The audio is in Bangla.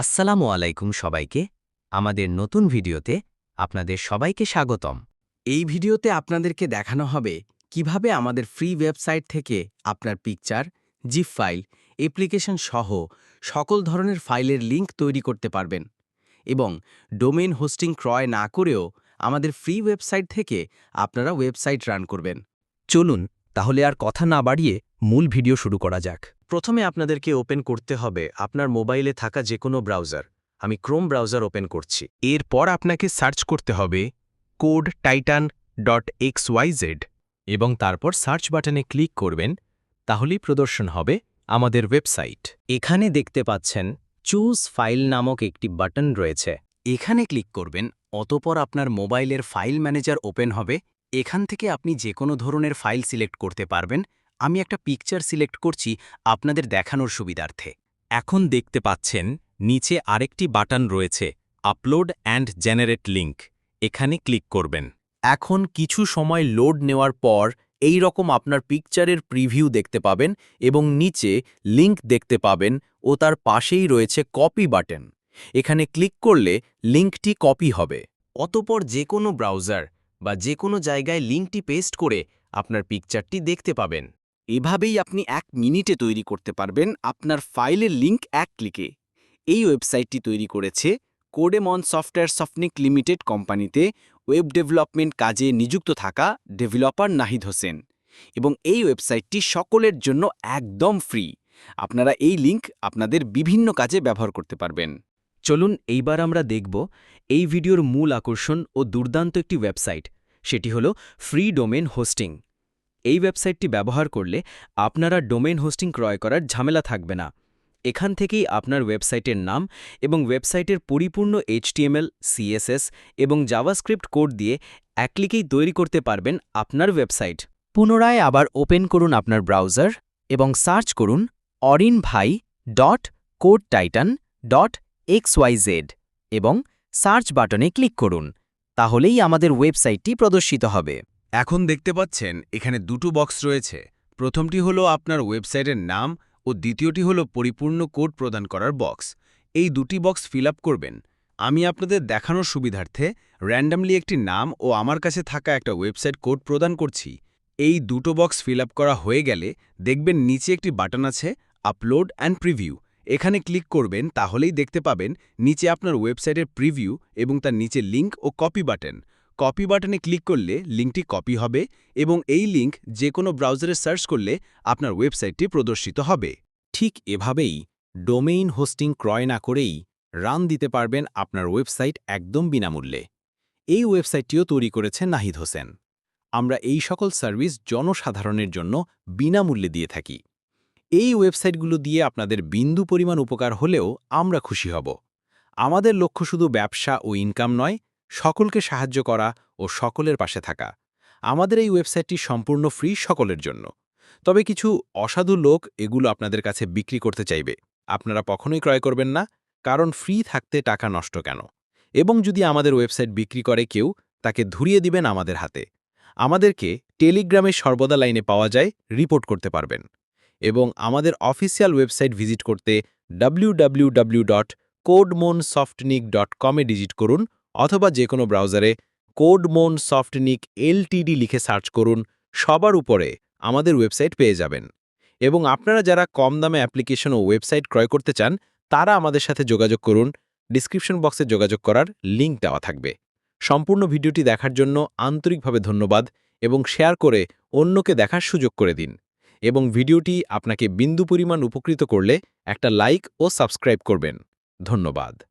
আসসালামু আলাইকুম সবাইকে। আমাদের নতুন ভিডিওতে আপনাদের সবাইকে স্বাগতম। এই ভিডিওতে আপনাদেরকে দেখানো হবে কীভাবে আমাদের ফ্রি ওয়েবসাইট থেকে আপনার পিকচার, জিপ ফাইল, অ্যাপ্লিকেশন সহ সকল ধরনের ফাইলের লিংক তৈরি করতে পারবেন এবং ডোমেন হোস্টিং ক্রয় না করেও আমাদের ফ্রি ওয়েবসাইট থেকে আপনারা ওয়েবসাইট রান করবেন। চলুন, তাহলে আর কথা না বাড়িয়ে মূল ভিডিও শুরু করা যাক। প্রথমে আপনাদেরকে ওপেন করতে হবে আপনার মোবাইলে থাকা যে কোনো ব্রাউজার। আমি ক্রোম ব্রাউজার ওপেন করছি। এরপর আপনাকে সার্চ করতে হবে code titan dot X YZ এবং তারপর সার্চ বাটনে ক্লিক করবেন, তাহলেই প্রদর্শন হবে আমাদের ওয়েবসাইট। এখানে দেখতে পাচ্ছেন, চুজ ফাইল নামক একটি বাটন রয়েছে। এখানে ক্লিক করবেন, অতপর আপনার মোবাইলের ফাইল ম্যানেজার ওপেন হবে। এখান থেকে আপনি যে কোনো ধরনের ফাইল সিলেক্ট করতে পারবেন আমি একটা পিকচার সিলেক্ট করছি আপনাদের দেখানোর সুবিধার্থে। এখন দেখতে পাচ্ছেন, নিচে আরেকটি বাটন রয়েছে আপলোড অ্যান্ড জেনারেট লিঙ্ক এখানে ক্লিক করবেন। এখন কিছু সময় লোড নেওয়ার পর এই রকম আপনার পিকচারের প্রিভিউ দেখতে পাবেন এবং নিচে লিঙ্ক দেখতে পাবেন ও তার পাশেই রয়েছে কপি বাটন এখানে ক্লিক করলে লিঙ্কটি কপি হবে। অতপর যে কোনো ব্রাউজার বা যে কোনো জায়গায় লিঙ্কটি পেস্ট করে আপনার পিকচারটি দেখতে পাবেন। এভাবেই আপনি এক মিনিটে তৈরি করতে পারবেন আপনার ফাইলের লিঙ্ক এক ক্লিকে। এই ওয়েবসাইটটি তৈরি করেছে কোডেমন সফটওয়্যার সফটনিক লিমিটেড কোম্পানিতে ওয়েব ডেভেলপমেন্ট কাজে নিযুক্ত থাকা ডেভেলপার নাহিদ হোসেন। এবং এই ওয়েবসাইটটি সকলের জন্য একদম ফ্রি। আপনারা এই লিঙ্ক আপনাদের বিভিন্ন কাজে ব্যবহার করতে পারবেন। চলুন এইবার আমরা দেখব এই ভিডিওর মূল আকর্ষণ ও দুর্দান্ত একটি ওয়েবসাইট। সেটি হল ফ্রি ডোমেন হোস্টিং। এই ওয়েবসাইটটি ব্যবহার করলে আপনারা ডোমেন হোস্টিং ক্রয় করার ঝামেলা থাকবে না। এখান থেকেই আপনার ওয়েবসাইটের নাম এবং ওয়েবসাইটের পরিপূর্ণ এইচটিএমএল সিএসএস এবং জাভাস্ক্রিপ্ট কোড দিয়ে এক ক্লিকেই তৈরি করতে পারবেন আপনার ওয়েবসাইট পুনরায় আবার ওপেন করুন আপনার ব্রাউজার এবং সার্চ করুন অরিন ভাই dot code titan dot XYZ এবং সার্চ বাটনে ক্লিক করুন, তাহলেই আমাদের ওয়েবসাইটটি প্রদর্শিত হবে। এখন দেখতে পাচ্ছেন এখানে দুটো বক্স রয়েছে। প্রথমটি হলো আপনার ওয়েবসাইটের নাম ও দ্বিতীয়টি হলো পরিপূর্ণ কোড প্রদান করার বক্স এই দুটি বক্স ফিল করবেন। আমি আপনাদের দেখানোর সুবিধার্থে র্যান্ডামলি একটি নাম ও আমার কাছে থাকা একটা ওয়েবসাইট কোড প্রদান করছি। এই দুটো বক্স ফিল করা হয়ে গেলে দেখবেন নিচে একটি বাটন আছে আপলোড অ্যান্ড প্রিভিউ এখানে ক্লিক করবেন, তাহলেই দেখতে পাবেন নিচে আপনার ওয়েবসাইটের প্রিভিউ এবং তার নিচে লিঙ্ক ও কপি বাটন কপি বাটনে ক্লিক করলে লিঙ্কটি কপি হবে এবং এই লিঙ্ক যে কোনো ব্রাউজারে সার্চ করলে আপনার ওয়েবসাইটটি প্রদর্শিত হবে। ঠিক এভাবেই ডোমেইন হোস্টিং ক্রয় না করেই রান দিতে পারবেন আপনার ওয়েবসাইট একদম বিনামূল্যে। এই ওয়েবসাইটটিও তৈরি করেছে নাহিদ হোসেন। আমরা এই সকল সার্ভিস জনসাধারণের জন্য বিনামূল্যে দিয়ে থাকি। এই ওয়েবসাইটগুলো দিয়ে আপনাদের বিন্দু পরিমাণ উপকার হলেও আমরা খুশি হব। আমাদের লক্ষ্য শুধু ব্যবসা ও ইনকাম নয় সকলকে সাহায্য করা ও সকলের পাশে থাকা। আমাদের এই ওয়েবসাইটটি সম্পূর্ণ ফ্রি সকলের জন্য। তবে কিছু অসাধু লোক এগুলো আপনাদের কাছে বিক্রি করতে চাইবে। আপনারা কখনোই ক্রয় করবেন না, কারণ ফ্রি থাকতে টাকা নষ্ট কেন? এবং যদি আমাদের ওয়েবসাইট বিক্রি করে কেউ, তাকে ধুরিয়ে দিবেন আমাদের হাতে। আমাদেরকে টেলিগ্রামে সর্বদা লাইনে পাওয়া যায়, রিপোর্ট করতে পারবেন। এবং আমাদের অফিসিয়াল ওয়েবসাইট ভিজিট করতে W W W dot codemon softnic dot কমে ডিজিট করুন অথবা যে কোনো ব্রাউজারে কোডমোন সফটনিক এলটিডি লিখে সার্চ করুন, সবার উপরে আমাদের ওয়েবসাইট পেয়ে যাবেন। এবং আপনারা যারা কম দামে অ্যাপ্লিকেশন ও ওয়েবসাইট ক্রয় করতে চান, তারা আমাদের সাথে যোগাযোগ করুন। ডিসক্রিপশন বক্সে যোগাযোগ করার লিঙ্ক দেওয়া থাকবে। সম্পূর্ণ ভিডিওটি দেখার জন্য আন্তরিকভাবে ধন্যবাদ এবং শেয়ার করে অন্যকে দেখার সুযোগ করে দিন। এবং ভিডিওটি আপনাকে বিন্দু পরিমাণ উপকৃত করলে একটা লাইক ও সাবস্ক্রাইব করবেন। ধন্যবাদ।